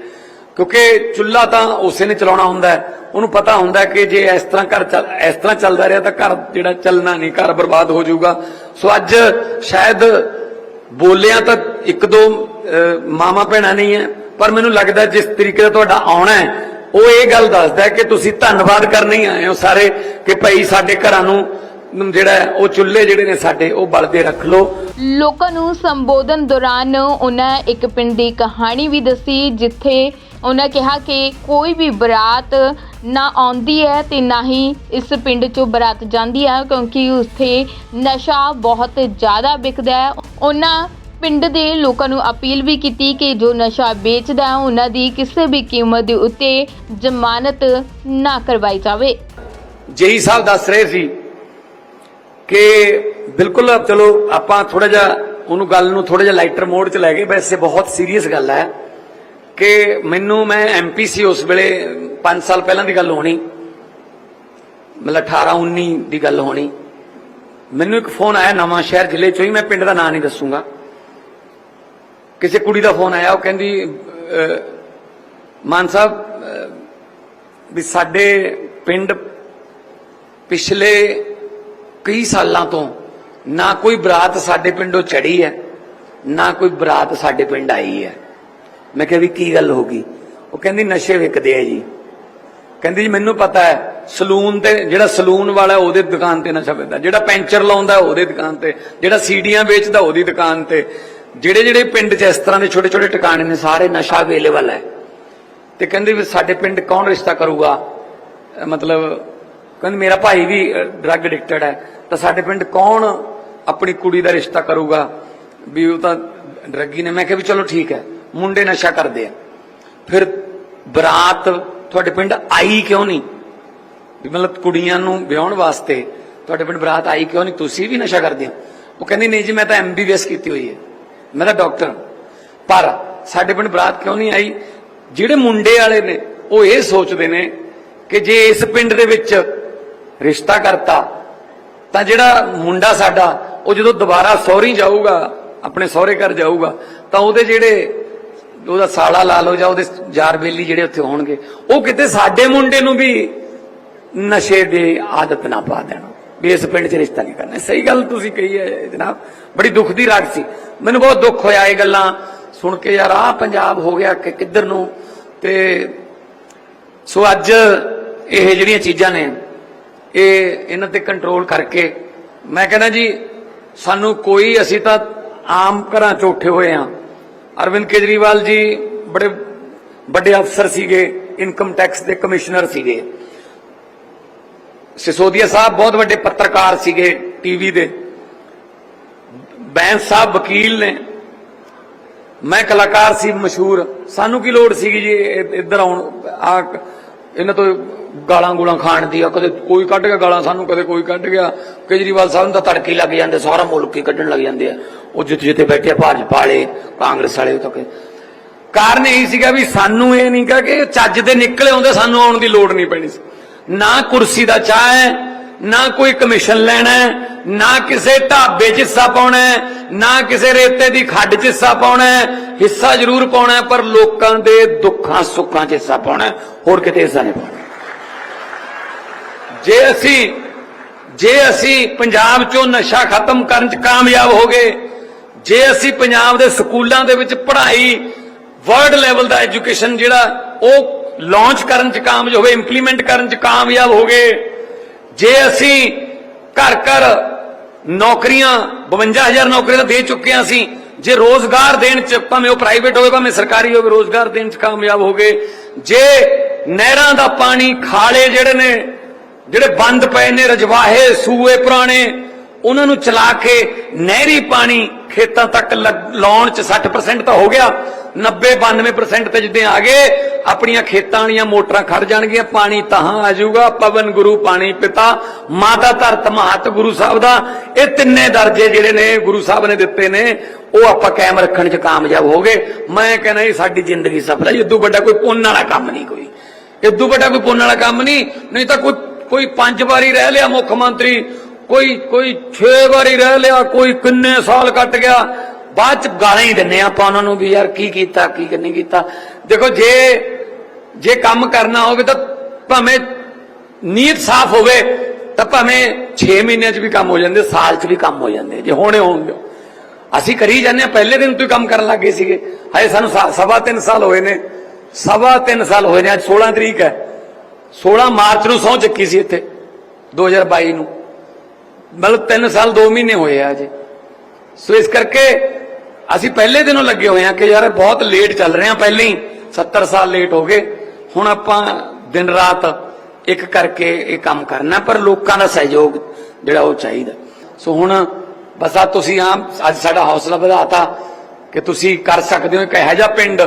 ਕਿਉਂਕਿ ਚੁੱਲ੍ਹਾ ਤਾਂ ਉਸੇ ਨੇ ਚਲਾਉਣਾ ਹੁੰਦਾ ਹੈ। ਉਹਨੂੰ ਪਤਾ ਹੁੰਦਾ ਕਿ ਜੇ ਇਸ ਤਰ੍ਹਾਂ ਘਰ ਚੱਲ ਇਸ ਤਰ੍ਹਾਂ ਚੱਲਦਾ ਰਿਹਾ ਤਾਂ ਘਰ ਜਿਹੜਾ ਚੱਲਣਾ ਨਹੀਂ ਘਰ ਬਰਬਾਦ ਹੋ ਜਾਊਗਾ। ਸੋ ਅੱਜ ਸ਼ਾਇਦ ਬੋਲਿਆ ਤਾਂ ਇੱਕ ਦੋ ਅਹ, ਮਾਵਾਂ ਨਹੀਂ ਹੈ ਪਰ ਮੈਨੂੰ ਲੱਗਦਾ ਜਿਸ ਤਰੀਕੇ ਦਾ ਤੁਹਾਡਾ ਆਉਣਾ ਹੈ ਉਹ ਇਹ ਗੱਲ ਦੱਸਦਾ ਕਿ ਤੁਸੀਂ ਧੰਨਵਾਦ ਕਰਨ ਹੀ ਆਏ ਹੋ ਸਾਰੇ ਕਿ ਭਾਈ ਸਾਡੇ ਘਰਾਂ ਨੂੰ ਜਿਹੜਾ ਉਹ ਚੁੱਲ੍ਹੇ ਜਿਹੜੇ ਨੇ ਸਾਡੇ ਉਹ ਬਲਦੇ ਰੱਖ ਲਓ। ਲੋਕਾਂ ਨੂੰ ਸੰਬੋਧਨ ਦੌਰਾਨ ਉਹਨਾਂ ਇੱਕ ਪਿੰਡ ਦੀ ਕਹਾਣੀ ਵੀ ਦੱਸੀ ਜਿੱਥੇ ਉਹਨਾਂ ਕਿਹਾ ਕਿ ਕੋਈ ਵੀ ਬਰਾਤ ਨਾ ਆਉਂਦੀ ਹੈ ਤੇ ਨਾ ਹੀ ਇਸ ਪਿੰਡ ਚੋਂ ਬਰਾਤ ਜਾਂਦੀ ਹੈ, ਕਿਉਂਕਿ ਉੱਥੇ ਨਸ਼ਾ ਬਹੁਤ ਜ਼ਿਆਦਾ ਵਿਕਦਾ ਹੈ। ਉਹਨਾਂ ਪਿੰਡ ਦੇ ਲੋਕਾਂ ਨੂੰ ਅਪੀਲ ਵੀ ਕੀਤੀ ਕਿ ਜੋ ਨਸ਼ਾ ਵੇਚਦਾ ਹੈ, ਉਹਨਾਂ ਦੀ ਕਿਸੇ ਵੀ ਕੀਮਤ ਦੇ ਉੱਤੇ ਜ਼ਮਾਨਤ ਨਾ ਕਰਵਾਈ ਜਾਵੇ। ਜੇਈ ਸਾਹਿਬ ਦੱਸ ਰਹੇ ਸੀ ਕਿ ਬਿਲਕੁਲ ਚਲੋ ਆਪਾਂ ਥੋੜਾ ਜਿਹਾ ਉਹਨੂੰ ਗੱਲ ਨੂੰ ਥੋੜਾ ਜਿਹਾ ਲਾਈਟਰ ਮੋਡ 'ਚ ਲੈ ਗਏ ਵੈਸੇ ਬਹੁਤ ਸੀਰੀਅਸ ਗੱਲ ਹੈ। ਕਿ ਮੈਨੂੰ ਮੈਂ ਐਮਪੀ ਸੀ ਉਸ ਵੇਲੇ 5 ਸਾਲ ਪਹਿਲਾਂ ਦੀ ਗੱਲ ਹੋਣੀ। ਮਤਲਬ 18 19 ਦੀ ਗੱਲ ਹੋਣੀ। ਮੈਨੂੰ ਇੱਕ ਫੋਨ ਆਇਆ ਨਵਾਂ ਸ਼ਹਿਰ ਜ਼ਿਲ੍ਹੇ ਚੋਂ ਹੀ, ਮੈਂ ਪਿੰਡ ਦਾ ਨਾਂ ਨਹੀਂ ਦੱਸੂਗਾ। ਕਿਸੇ ਕੁੜੀ ਦਾ ਫੋਨ ਆਇਆ, ਉਹ ਕਹਿੰਦੀ ਮਾਨ ਸਾਹਿਬ ਵੀ ਸਾਡੇ ਪਿੰਡ ਪਿਛਲੇ ਕਈ ਸਾਲਾਂ ਤੋਂ ਨਾ ਕੋਈ ਬਰਾਤ ਸਾਡੇ ਪਿੰਡੋਂ ਚੜੀ ਹੈ, ਨਾ ਕੋਈ ਬਰਾਤ ਸਾਡੇ ਪਿੰਡ ਆਈ ਹੈ। ਮੈਂ ਕਿਹਾ ਵੀ ਕੀ ਗੱਲ ਹੋ ਗਈ? ਉਹ ਕਹਿੰਦੀ, ਨਸ਼ੇ ਵਿਕਦੇ ਆ ਜੀ। ਕਹਿੰਦੀ ਜੀ, ਮੈਨੂੰ ਪਤਾ ਹੈ, ਸਲੂਨ ਤੇ ਜਿਹੜਾ ਸਲੂਨ ਵਾਲਾ ਉਹਦੇ ਦੁਕਾਨ ਤੇ ਨਸ਼ਾ ਵਿਕਦਾ। ਜਿਹੜਾ ਪੈਂਚਰ ਲਾਉਂਦਾ ਉਹਦੇ ਦੁਕਾਨ ਤੇ। ਜਿਹੜਾ ਸੀੜੀਆਂ ਵੇਚਦਾ, ਉਹਦੀ ਦੁਕਾਨ ਤੇ। ਜਿਹੜੇ ਜਿਹੜੇ ਪਿੰਡ 'ਚ ਇਸ ਤਰ੍ਹਾਂ ਦੇ ਛੋਟੇ ਛੋਟੇ ਟਿਕਾਣੇ ਨੇ, ਸਾਰੇ ਨਸ਼ਾ ਅਵੇਲੇਬਲ ਹੈ। ਤੇ ਕਹਿੰਦੇ ਵੀ ਸਾਡੇ ਪਿੰਡ ਕੌਣ ਰਿਸ਼ਤਾ ਕਰੂਗਾ? ਮਤਲਬ, ਕਹਿੰਦੀ ਮੇਰਾ ਭਾਈ ਵੀ ਡਰੱਗ ਐਡਿਕਟਡ ਹੈ। ਤਾਂ ਸਾਡੇ ਪਿੰਡ ਕੌਣ ਆਪਣੀ ਕੁੜੀ ਦਾ ਰਿਸ਼ਤਾ ਕਰੂਗਾ? ਵੀ ਉਹ ਤਾਂ ਡਰੱਗੀ ਨੇ। ਮੈਂ ਕਿਹਾ ਵੀ ਚਲੋ ਠੀਕ ਹੈ। ਮੁੰਡੇ ਨਸ਼ਾ ਕਰਦੇ ਆ। ਫਿਰ ਬਰਾਤ ਤੁਹਾਡੇ ਪਿੰਡ ਆਈ ਕਿਉਂ ਨਹੀਂ? ਵੀ ਮਤਲਬ ਕੁੜੀਆਂ ਨੂੰ ਵਿਆਹਣ ਵਾਸਤੇ ਤੁਹਾਡੇ ਪਿੰਡ ਬਰਾਤ ਆਈ ਕਿਉਂ ਨਹੀਂ? ਤੁਸੀਂ ਵੀ ਨਸ਼ਾ ਕਰਦੇ ਹੋ। ਉਹ ਕਹਿੰਦੀ, ਨਹੀਂ ਜੀ, ਮੈਂ ਤਾਂ ਐਮਬੀਬੀਐਸ ਕੀਤੀ ਹੋਈ ਹੈ। ਮੈਂ ਤਾਂ ਡਾਕਟਰ ਪਰ ਸਾਡੇ ਪਿੰਡ ਬਰਾਤ ਕਿਉਂ ਨਹੀਂ ਆਈ? ਜਿਹੜੇ ਮੁੰਡੇ ਵਾਲੇ ਨੇ, ਉਹ ਇਹ ਸੋਚਦੇ ਨੇ ਕਿ ਜੇ ਇਸ ਪਿੰਡ ਦੇ ਵਿੱਚ ਰਿਸ਼ਤਾ ਕਰਤਾ, ਤਾਂ ਜਿਹੜਾ ਮੁੰਡਾ ਸਾਡਾ, ਉਹ ਜਦੋਂ ਦੁਬਾਰਾ ਸਹੁਰੀ ਜਾਊਗਾ, ਆਪਣੇ ਸਹੁਰੇ ਘਰ ਜਾਊਗਾ, ਤਾਂ ਉਹਦੇ ਜਿਹੜੇ ਉਹਦਾ ਸਾਲਾ ਲਾ ਲਓ ਜਾਂ ਉਹਦੇ ਯਾਰ ਬੇਲੀ ਜਿਹੜੇ ਉੱਥੇ ਹੋਣਗੇ, ਉਹ ਕਿਤੇ ਸਾਡੇ ਮੁੰਡੇ ਨੂੰ ਵੀ ਨਸ਼ੇ ਦੀ ਆਦਤ ਨਾ ਪਾ ਦੇਣ। ਵੀ ਇਸ ਪਿੰਡ 'ਚ ਰਿਸ਼ਤਾ ਨਹੀਂ ਕਰਨਾ। ਸਹੀ ਗੱਲ ਤੁਸੀਂ ਕਹੀ ਹੈ ਜਨਾਬ, ਬੜੀ ਦੁੱਖ ਦੀ ਰਾਗ ਸੀ। ਮੈਨੂੰ ਬਹੁਤ ਦੁੱਖ ਹੋਇਆ ਇਹ ਗੱਲਾਂ ਸੁਣ ਕੇ, ਯਾਰ ਆਹ ਪੰਜਾਬ ਹੋ ਗਿਆ ਕਿ ਕਿੱਧਰ ਨੂੰ? ਤੇ ਸੋ ਅੱਜ ਇਹ ਜਿਹੜੀਆਂ ਚੀਜ਼ਾਂ ਨੇ, ਇਹ ਇਹਨਾਂ ਤੇ ਕੰਟਰੋਲ ਕਰਕੇ ਮੈਂ ਕਹਿੰਦਾ ਜੀ, ਸਾਨੂੰ ਕੋਈ ਅਸੀਂ ਤਾਂ ਆਮ ਘਰਾਂ 'ਚ ਉੱਠੇ ਹੋਏ ਆ ਅਰਵਿੰਦ ਕੇਜਰੀਵਾਲ ਜੀ ਬੜੇ ਵੱਡੇ ਅਫਸਰ ਸੀਗੇ ਇਨਕਮ ਟੈਕਸ ਦੇ ਕਮਿਸ਼ਨਰ ਸੀਗੇ। ਸਿਸੋਦੀਆ ਸਾਹਿਬ ਬਹੁਤ ਵੱਡੇ ਪੱਤਰਕਾਰ ਸੀਗੇ ਟੀਵੀ ਦੇ। ਬੈਂਸ ਸਾਹਿਬ ਵਕੀਲ ਨੇ। ਮੈਂ ਕਲਾਕਾਰ ਸੀ ਮਸ਼ਹੂਰ। ਸਾਨੂੰ ਕੀ ਲੋੜ ਸੀਗੀ ਜੀ ਇੱਧਰ ਆਉਣ ਆ ਇਹਨਾਂ ਤੋਂ ਗਾਲਾਂ ਗੂਲਾਂ ਖਾਣ ਦੀ ਆ, ਕਦੇ ਕੋਈ ਕੱਢ ਗਿਆ ਗਾਲਾਂ ਸਾਨੂੰ, ਕਦੇ ਕੋਈ ਕੱਢ ਗਿਆ। ਕੇਜਰੀਵਾਲ ਸਾਹਿਬ ਨੂੰ ਤਾਂ ਤੜਕੇ ਲੱਗ ਜਾਂਦੇ, ਸਾਰਾ ਮੁਲਕ ਹੀ ਕੱਢਣ ਲੱਗ ਜਾਂਦੇ ਆ। ਉਹ ਜਿੱਥੇ ਜਿੱਥੇ ਬੈਠੇ ਭਾਜਪਾ ਵਾਲੇ, ਕਾਂਗਰਸ ਵਾਲੇ ਉਹ ਕਾਰਨ ਇਹ ਸੀਗਾ ਵੀ ਸਾਨੂੰ ਇਹ ਨਹੀਂ ਕਹਾ ਕਿ ਚੱਜ ਦੇ ਨਿਕਲੇ ਆਉਂਦੇ, ਸਾਨੂੰ ਆਉਣ ਦੀ ਲੋੜ ਨਹੀਂ ਪੈਣੀ ਸੀ। ਨਾ ਕੁਰਸੀ ਦਾ ਚਾਹ ਹੈ, ਨਾ ਕੋਈ ਕਮਿਸ਼ਨ ਲੈਣਾ ਨਾ ਕਿਸੇ ਢਾਬੇ 'ਚ ਹਿੱਸਾ ਪਾਉਣਾ ਨਾ ਕਿਸੇ ਰੇਤੇ ਦੀ ਖੱਡ 'ਚ ਹਿੱਸਾ ਪਾਉਣਾ ਹਿੱਸਾ ਜ਼ਰੂਰ ਪਾਉਣਾ ਪਰ ਲੋਕਾਂ ਦੇ ਦੁੱਖਾਂ ਸੁੱਖਾਂ 'ਚ ਹਿੱਸਾ ਪਾਉਣਾ ਹੋਰ ਕਿਤੇ ਹਿੱਸਾ ਨਹੀਂ ਪਾਉਣਾ। ਜੇ ਅਸੀਂ ਜੇ ਅਸੀਂ ਪੰਜਾਬ 'ਚੋਂ ਨਸ਼ਾ ਖਤਮ ਕਰਨ 'ਚ ਕਾਮਯਾਬ ਹੋ ਗਏ, ਜੇ ਅਸੀਂ ਪੰਜਾਬ ਦੇ ਸਕੂਲਾਂ ਦੇ ਵਿੱਚ ਪੜ੍ਹਾਈ, ਵਰਲਡ ਲੈਵਲ ਦਾ ਐਜੂਕੇਸ਼ਨ ਜਿਹੜਾ ਉਹ ਲਾਂਚ ਕਰਨ 'ਚ ਕਾਮਯਾਬ ਹੋਵੇ, ਇੰਪਲੀਮੈਂਟ ਕਰਨ 'ਚ ਕਾਮਯਾਬ ਹੋ ਗਏ, ਜੇ ਅਸੀਂ ਘਰ ਘਰ ਨੌਕਰੀਆਂ 52000 ਨੌਕਰੀਆਂ ਦੇ ਚੁੱਕੇ ਹਾਂ ਅਸੀਂ, ਜੇ ਰੋਜ਼ਗਾਰ ਦੇਣ ਚ ਭਾਵੇਂ ਉਹ ਪ੍ਰਾਈਵੇਟ ਹੋਵੇ, ਭਾਵੇਂ ਸਰਕਾਰੀ ਹੋਵੇ, ਰੋਜ਼ਗਾਰ ਦੇਣ ਚ ਕਾਮਯਾਬ ਹੋ ਗਏ, ਜੇ ਨਹਿਰਾਂ ਦਾ ਪਾਣੀ, ਖਾਲੇ ਜਿਹੜੇ ਨੇ ਜਿਹੜੇ ਬੰਦ ਪਏ ਨੇ ਰਜਵਾਹੇ, ਸੂਏ ਪੁਰਾਣੇ, ਉਹਨਾਂ ਨੂੰ ਚਲਾ ਕੇ ਨਹਿਰੀ ਪਾਣੀ ਖੇਤਾਂ ਤੱਕ ਲਾਉਣ ਚ 60% ਤਾਂ ਹੋ ਗਿਆ 90 92% ਤੇ ਜਿੱਦੇ ਆ ਗਏ, ਆਪਣੀਆਂ ਖੇਤਾਂ ਵਾਲੀਆਂ ਮੋਟਰਾਂ ਖੜ ਜਾਣਗੀਆਂ, ਪਾਣੀ ਤਹਾਂ ਆ ਜਾਊਗਾ, ਪਵਨ ਗੁਰੂ ਪਾਣੀ ਪਿਤਾ, ਮਾਤਾ ਧਰਤ ਮਹਤ ਗੁਰੂ ਸਾਹਿਬ ਦਾ, ਇਹ ਤਿੰਨੇ ਦਰਜੇ ਜਿਹੜੇ ਨੇ ਗੁਰੂ ਸਾਹਿਬ ਨੇ ਦਿੱਤੇ ਨੇ, ਉਹ ਆਪਾਂ ਕਾਇਮ ਰੱਖਣ ਚ ਕਾਮਯਾਬ ਹੋ ਗਏ। ਮੈਂ ਕਹਿੰਦਾ ਇਹ ਸਾਡੀ ਜ਼ਿੰਦਗੀ ਸਫਲ ਹੈ ਇਦੋਂ ਵੱਡਾ ਕੋਈ ਪੁੰਨ ਵਾਲਾ ਕੰਮ ਨਹੀਂ ਕੋਈ। ਇਦੋਂ ਵੱਡਾ ਕੋਈ ਪੁੰਨ ਵਾਲਾ ਕੰਮ ਨਹੀਂ ਨਹੀਂ ਤਾਂ ਕੋਈ ਕੋਈ ਪੰਜ ਵਾਰੀ ਰਹਿ ਲਿਆ ਮੁੱਖ ਮੰਤਰੀ, ਕੋਈ ਕੋਈ 6 ਵਾਰੀ ਰਹਿ ਲਿਆ, ਕੋਈ ਕਿੰਨੇ ਸਾਲ ਕੱਟ ਗਿਆ। ਬਾਅਦ ਚ ਗਾਲਾਂ ਹੀ ਦਿੰਨੇ ਆਪਾਂ ਉਹਨਾਂ ਨੂੰ ਵੀ ਯਾਰ ਕੀ ਕੀਤਾ, ਕੀ ਨਹੀਂ ਕੀਤਾ। ਦੇਖੋ ਜੇ ਜੇ ਕੰਮ ਕਰਨਾ ਹੋਵੇ ਤਾਂ ਭਾਵੇਂ ਨੀਅਤ ਸਾਫ਼ ਹੋਵੇ, ਤਾਂ ਭਾਵੇਂ 6 ਮਹੀਨਿਆਂ 'ਚ ਵੀ ਕੰਮ ਹੋ ਜਾਂਦੇ, ਸਾਲ 'ਚ ਵੀ ਕੰਮ ਹੋ ਜਾਂਦੇ, ਜੇ ਹੋਣੇ ਹੋਣਗੇ। ਅਸੀਂ ਕਰੀ ਜਾਂਦੇ ਹਾਂ ਪਹਿਲੇ ਦਿਨ ਤੋਂ ਹੀ ਕੰਮ ਕਰਨ ਲੱਗੇ ਸੀਗੇ। ਹਜੇ ਸਾਨੂੰ ਸਵਾ ਤਿੰਨ ਸਾਲ ਹੋਏ ਨੇ। ਸਵਾ ਤਿੰਨ ਸਾਲ ਹੋਏ ਨੇ, ਅੱਜ 16 ਤਰੀਕ ਹੈ। 16 ਮਾਰਚ ਨੂੰ ਸਹੁੰ ਚੱਕੀ ਸੀ ਇੱਥੇ 2022 ਨੂੰ। ਮਤਲਬ 3 ਸਾਲ 2 ਮਹੀਨੇ ਹੋਏ ਆ ਅਜੇ ਸੋ ਇਸ ਕਰਕੇ ਅਸੀਂ ਪਹਿਲੇ ਦਿਨੋਂ ਲੱਗੇ ਹੋਏ ਆ ਕਿ ਯਾਰ ਬਹੁਤ ਲੇਟ ਚੱਲ ਰਹੇ ਆ ਪਹਿਲੇ ਹੀ 70 ਸਾਲ ਲੇਟ ਹੋ ਗਏ। ਹੁਣ ਆਪਾਂ ਦਿਨ ਰਾਤ ਇੱਕ ਕਰਕੇ ਇਹ ਕੰਮ ਕਰਨਾ, ਪਰ ਲੋਕਾਂ ਦਾ ਸਹਿਯੋਗ ਜਿਹੜਾ ਉਹ ਚਾਹੀਦਾ। ਸੋ ਹੁਣ ਬਸ ਆ ਤੁਸੀਂ ਆ ਅੱਜ ਸਾਡਾ ਹੌਸਲਾ ਵਧਾਤਾ ਕਿ ਤੁਸੀਂ ਕਰ ਸਕਦੇ ਹੋ। ਇੱਕ ਇਹੋ ਜਿਹਾ ਪਿੰਡ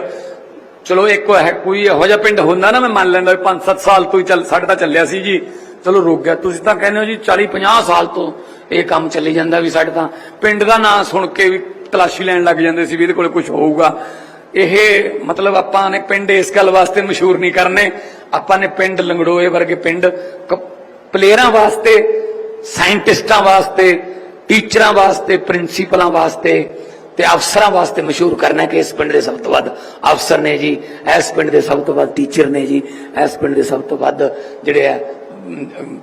ਚਲੋ ਇੱਕ ਹੈ, ਕੋਈ ਇਹੋ ਜਿਹਾ ਪਿੰਡ ਹੁੰਦਾ ਨਾ, ਮੈਂ ਮੰਨ ਲੈਂਦਾ 5-7 ਸਾਲ ਤੋਂ ਹੀ ਚੱਲ, ਸਾਡੇ ਤਾਂ ਚੱਲਿਆ ਸੀ ਜੀ। ਚਲੋ ਰੁਕ ਗਿਆ। ਤੁਸੀਂ ਤਾਂ ਕਹਿੰਦੇ ਹੋ ਜੀ 40-50 ਸਾਲ ਤੋਂ ਇਹ ਕੰਮ ਚੱਲੀ ਜਾਂਦਾ ਵੀ ਸਾਡੇ ਤਾਂ ਪਿੰਡ ਦਾ ਨਾਂ ਸੁਣ ਕੇ ਵੀ ਤਲਾਸ਼ੀ ਲੈਣ ਲੱਗ ਜਾਂਦੇ ਸੀ ਵੀ ਇਹਦੇ ਕੋਲੇ ਕੁਝ ਹੋਊਗਾ। ਇਹ ਮਤਲਬ ਆਪਾਂ ਨੇ ਪਿੰਡ ਇਸ ਗੱਲ ਵਾਸਤੇ ਮਸ਼ਹੂਰ ਨਹੀਂ ਕਰਨੇ। ਆਪਾਂ ਨੇ ਪਿੰਡ ਲੰਗੜੋਏ ਵਰਗੇ ਪਿੰਡ ਪਲੇਅਰਾਂ ਵਾਸਤੇ, ਸਾਇੰਟਿਸਟਾਂ ਵਾਸਤੇ, ਟੀਚਰਾਂ ਵਾਸਤੇ, ਪ੍ਰਿੰਸੀਪਲਾਂ ਵਾਸਤੇ ਤੇ ਅਫਸਰਾਂ ਵਾਸਤੇ ਮਸ਼ਹੂਰ ਕਰਨਾ ਕਿ ਇਸ ਪਿੰਡ ਦੇ ਸਭ ਤੋਂ ਵੱਧ ਅਫਸਰ ਨੇ ਜੀ, ਇਸ ਪਿੰਡ ਦੇ ਸਭ ਤੋਂ ਵੱਧ ਟੀਚਰ ਨੇ ਜੀ, ਇਸ ਪਿੰਡ ਦੇ ਸਭ ਤੋਂ ਵੱਧ ਜਿਹੜੇ ਆ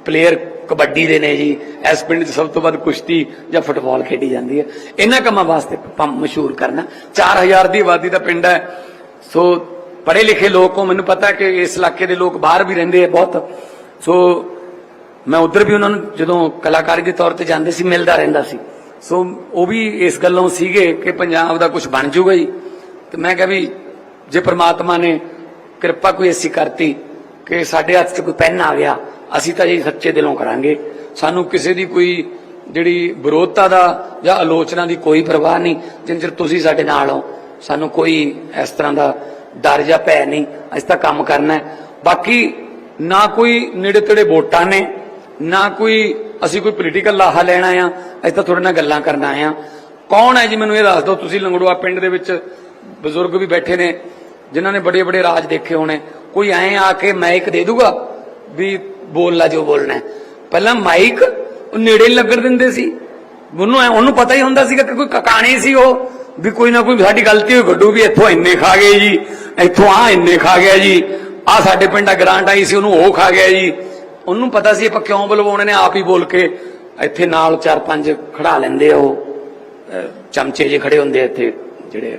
ਪਲੇਅਰ ਕਬੱਡੀ ਦੇ ਨੇ ਜੀ, ਇਸ ਪਿੰਡ 'ਚ ਸਭ ਤੋਂ ਵੱਧ ਕੁਸ਼ਤੀ ਜਾਂ ਫੁੱਟਬਾਲ ਖੇਡੀ ਜਾਂਦੀ ਹੈ। ਇਹਨਾਂ ਕੰਮਾਂ ਵਾਸਤੇ ਆਪਾਂ ਮਸ਼ਹੂਰ ਕਰਨਾ। 4000 ਦੀ ਆਬਾਦੀ ਦਾ ਪਿੰਡ ਹੈ। ਸੋ ਪੜ੍ਹੇ ਲਿਖੇ ਲੋਕ ਹੋ, ਮੈਨੂੰ ਪਤਾ ਕਿ ਇਸ ਇਲਾਕੇ ਦੇ ਲੋਕ ਬਾਹਰ ਵੀ ਰਹਿੰਦੇ ਆ ਬਹੁਤ। ਸੋ ਮੈਂ ਉਧਰ ਵੀ ਉਹਨਾਂ ਨੂੰ ਜਦੋਂ ਕਲਾਕਾਰੀ ਦੇ ਤੌਰ ਤੇ ਜਾਂਦੇ ਸੀ, ਮਿਲਦਾ ਰਹਿੰਦਾ ਸੀ। ਸੋ ਉਹ ਵੀ ਇਸ ਗੱਲੋਂ ਸੀਗੇ ਕਿ ਪੰਜਾਬ ਦਾ ਕੁਝ ਬਣ ਜੂਗਾ ਜੀ ਤੇ ਮੈਂ ਕਿਹਾ ਵੀ ਜੇ ਪ੍ਰਮਾਤਮਾ ਨੇ ਕਿਰਪਾ ਕੋਈ ਐਸੀ ਕਰਤੀ ਕਿ ਸਾਡੇ ਹੱਥ 'ਚ ਕੋਈ ਪੈਨ ਆ ਗਿਆ, ਅਸੀਂ ਤਾਂ ਜੀ ਸੱਚੇ ਦਿਲੋਂ ਕਰਾਂਗੇ। ਸਾਨੂੰ ਕਿਸੇ ਦੀ ਕੋਈ ਜਿਹੜੀ ਵਿਰੋਧਤਾ ਦਾ ਜਾਂ ਆਲੋਚਨਾ ਦੀ ਕੋਈ ਪਰਵਾਹ ਨਹੀਂ, ਜਿੰਨ ਚਿਰ ਤੁਸੀਂ ਸਾਡੇ ਨਾਲ ਹੋ। ਸਾਨੂੰ ਕੋਈ ਇਸ ਤਰ੍ਹਾਂ ਦਾ ਡਰ ਜਾਂ ਭੈ ਨਹੀਂ, ਅਸੀਂ ਤਾਂ ਕੰਮ ਕਰਨਾ ਹੈ। ਬਾਕੀ ਨਾ ਕੋਈ ਨੇੜੇ ਤੇੜੇ ਵੋਟਾਂ ਨੇ, ਨਾ ਕੋਈ ਅਸੀਂ ਕੋਈ ਪੋਲੀਟੀਕਲ ਲਾਹਾ ਲੈਣਾ ਆ, ਅਸੀਂ ਤਾਂ ਤੁਹਾਡੇ ਨਾਲ ਗੱਲਾਂ ਕਰਨ ਆਏ ਆ। ਕੌਣ ਹੈ ਜੀ ਮੈਨੂੰ ਇਹ ਦੱਸ ਦਿਓ, ਤੁਸੀਂ ਲੰਗੜੂਆ ਪਿੰਡ ਦੇ ਵਿੱਚ ਬਜ਼ੁਰਗ ਵੀ ਬੈਠੇ ਨੇ, ਜਿਨ੍ਹਾਂ ਨੇ ਬੜੇ ਬੜੇ ਰਾਜ ਦੇਖੇ ਹੋਣੇ। ਕੋਈ ਐਂ ਆ ਕੇ ਮਾਈਕ ਦੇ ਦੂਗਾ ਵੀ ਬੋਲ ਲਾ ਜੋ ਬੋਲਣਾ ਪਹਿਲਾਂ ਮਾਈਕ ਉਹ ਨੇੜੇ ਨੀ ਲੱਗਣ ਦਿੰਦੇ ਸੀ। ਉਹਨੂੰ ਉਹਨੂੰ ਪਤਾ ਹੀ ਹੁੰਦਾ ਸੀਗਾ ਕਿ ਕੋਈ ਕਕਾਣੀ ਸੀ ਉਹ, ਵੀ ਕੋਈ ਨਾ ਕੋਈ ਸਾਡੀ ਗਲਤੀ ਹੋਈ, ਗੱਡੂ ਵੀ ਇੱਥੋਂ ਇੰਨੇ ਖਾ ਗਏ ਜੀ, ਇੱਥੋਂ ਆ ਇੰਨੇ ਖਾ ਗਿਆ ਜੀ ਆ ਸਾਡੇ ਪਿੰਡ ਦਾ ਗ੍ਰਾਂਟ ਆਈ ਸੀ, ਉਹਨੂੰ ਉਹ ਖਾ ਗਿਆ ਜੀ। ਉਹਨੂੰ ਪਤਾ ਸੀ ਆਪਾਂ ਕਿਉਂ ਬੁਲਵਾਉਣੇ ਨੇ, ਆਪ ਹੀ ਬੋਲ ਕੇ ਇੱਥੇ ਨਾਲ ਚਾਰ ਪੰਜ ਖੜਾ ਲੈਂਦੇ ਆ ਉਹ ਚਮਚੇ ਜੇ ਖੜੇ ਹੁੰਦੇ ਇੱਥੇ ਜਿਹੜੇ।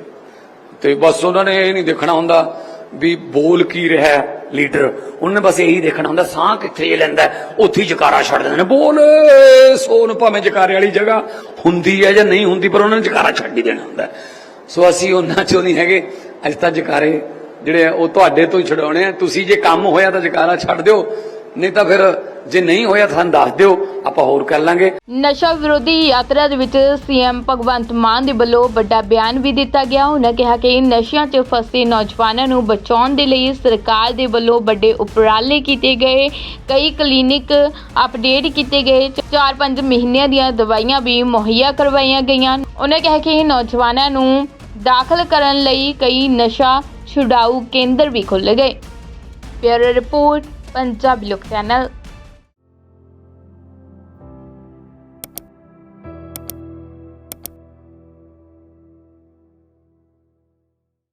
ਤੇ ਬਸ ਉਹਨਾਂ ਨੇ ਇਹ ਨਹੀਂ ਦੇਖਣਾ ਹੁੰਦਾ ਵੀ ਬੋਲ ਕੀ ਰਿਹਾ ਹੈ, ਲੀਡਰ। ਉਹਨੇ ਬਸ ਇਹੀ ਦੇਖਣਾ ਹੁੰਦਾ, ਸਾਹ ਕਿੱਥੇ ਜੇ ਲੈਂਦਾ ਉੱਥੇ ਜਕਾਰਾ ਛੱਡ ਦਿੰਦੇ ਨੇ। ਬੋਲ, ਸੋਨ ਭਾਵੇਂ ਜਕਾਰੇ ਵਾਲੀ ਜਗ੍ਹਾ ਹੁੰਦੀ ਹੈ ਜਾਂ ਨਹੀਂ ਹੁੰਦੀ, ਪਰ ਉਹਨਾਂ ਨੇ ਜਕਾਰਾ ਛੱਡ ਹੀ ਦੇਣਾ ਹੁੰਦਾ ਸੋ ਅਸੀਂ ਉਹਨਾਂ ਚੋਂ ਨਹੀਂ ਹੈਗੇ, ਅੱਜ ਤਾਂ ਜਕਾਰੇ ਜਿਹੜੇ ਉਹ ਤੁਹਾਡੇ ਤੋਂ ਹੀ ਛਡਾਉਣੇ ਆ। ਤੁਸੀਂ ਜੇ ਕੰਮ ਹੋਇਆ ਤਾਂ ਜਕਾਰਾ ਛੱਡ ਦਿਓ। ਨਹੀਂ ਤਾਂ ਫਿਰ ਜੇ ਨਹੀਂ ਹੋਇਆ ਤਾਂ ਸਾਨੂੰ ਦੱਸ ਦਿਓ, ਆਪਾਂ ਹੋਰ ਕਰ ਲਾਂਗੇ। ਨਸ਼ਾ ਵਿਰੋਧੀ ਯਾਤਰਾ ਦੇ ਵਿੱਚ ਸੀਐਮ ਭਗਵੰਤ ਮਾਨ ਦੇ ਵੱਲੋਂ ਵੱਡਾ ਬਿਆਨ ਵੀ ਦਿੱਤਾ ਗਿਆ। ਉਹਨਾਂ ਕਿਹਾ ਕਿ ਨਸ਼ਿਆਂ 'ਚ ਫਸੇ ਨੌਜਵਾਨਾਂ ਨੂੰ ਬਚਾਉਣ ਦੇ ਲਈ ਸਰਕਾਰ ਦੇ ਵੱਲੋਂ ਵੱਡੇ ਉਪਰਾਲੇ ਕੀਤੇ ਗਏ। ਕਈ ਕਲੀਨਿਕ ਅਪਡੇਟ ਕੀਤੇ ਗਏ। 4-5 ਮਹੀਨਿਆਂ ਦੀਆਂ ਦਵਾਈਆਂ ਵੀ ਮੁਹੱਈਆ ਕਰਵਾਈਆਂ ਗਈਆਂ। ਉਹਨਾਂ ਕਿਹਾ ਕਿ ਨੌਜਵਾਨਾਂ ਨੂੰ ਦਾਖਲ ਕਰਨ ਲਈ ਕਈ ਨਸ਼ਾ ਛੁਡਾਊ ਕੇਂਦਰ ਵੀ ਖੁੱਲ੍ਹੇ ਗਏ। Bureau report. ਪੰਜਾਬੀ ਲੋਕ ਚੈਨਲ